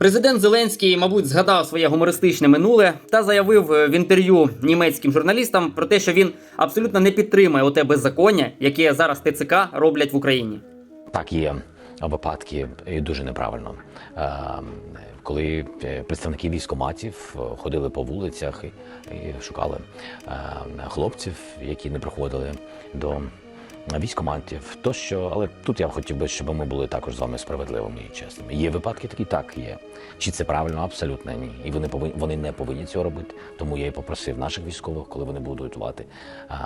Президент Зеленський, мабуть, згадав своє гумористичне минуле та заявив е, в інтерв'ю німецьким журналістам про те, що він абсолютно не підтримує оте беззаконня, яке зараз ТЦК роблять в Україні. Так, є випадки і дуже неправильно. Е, Коли е, представники військоматів ходили по вулицях і, шукали хлопців, які не приходили до військоматів, тощо, але тут я хотів би, щоб ми були також з вами справедливими і чесними. Є випадки такі, так є. Чи це правильно? Абсолютно ні. І вони повинні вони не повинні цього робити. Тому я і попросив наших військових, коли вони будуть готувати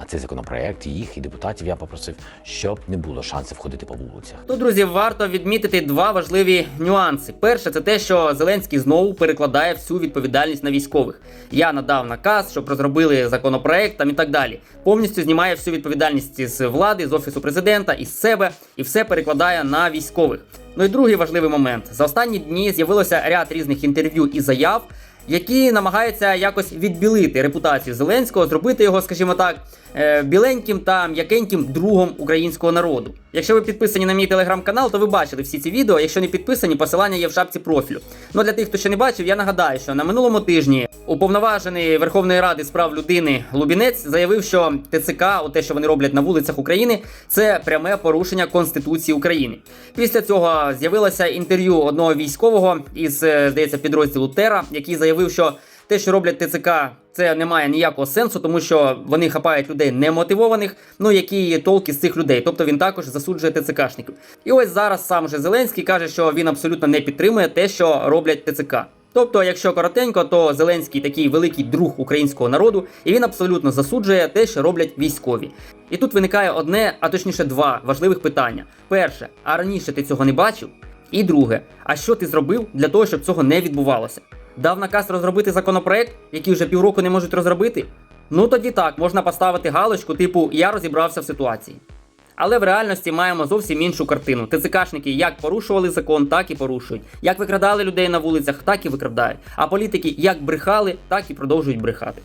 цей законопроект, їх і депутатів. Я попросив, щоб не було шансів ходити по вулицях. Тут, друзі, варто відмітити два важливі нюанси. Перше, це те, що Зеленський знову перекладає всю відповідальність на військових. Я надав наказ, щоб розробили законопроект там і так далі. Повністю знімає всю відповідальність з влади, з офісу президента, із себе і все перекладає на військових. Ну і другий важливий момент: за останні дні з'явилося ряд різних інтерв'ю і заяв, які намагаються якось відбілити репутацію Зеленського, зробити його, скажімо так, е, біленьким та м'якеньким другом українського народу. Якщо ви підписані на мій телеграм-канал, то ви бачили всі ці відео. Якщо не підписані, посилання є в шапці профілю. Ну для тих, хто ще не бачив, я нагадаю, що на минулому тижні уповноважений Верховної Ради з прав людини Лубінець заявив, що ТЦК, те, що вони роблять на вулицях України, це пряме порушення Конституції України. Після цього з'явилося інтерв'ю одного військового із, е, здається, підрозділу Тера, який заявив, що те, що роблять ТЦК, це не має ніякого сенсу, тому що вони хапають людей немотивованих. Ну які толки з цих людей. Тобто він також засуджує ТЦКшників. І ось зараз сам же Зеленський каже, що він абсолютно не підтримує те, що роблять ТЦК. Тобто, якщо коротенько, то Зеленський такий великий друг українського народу, і він абсолютно засуджує те, що роблять військові. І тут виникає одне, а точніше два важливих питання: перше, а раніше ти цього не бачив? І друге, а що ти зробив для того, щоб цього не відбувалося? Дав наказ розробити законопроект, який вже півроку не можуть розробити? Ну тоді так, можна поставити галочку, типу я розібрався в ситуації. Але в реальності маємо зовсім іншу картину. ТЦКшники як порушували закон, так і порушують. Як викрадали людей на вулицях, так і викрадають. А політики як брехали, так і продовжують брехати.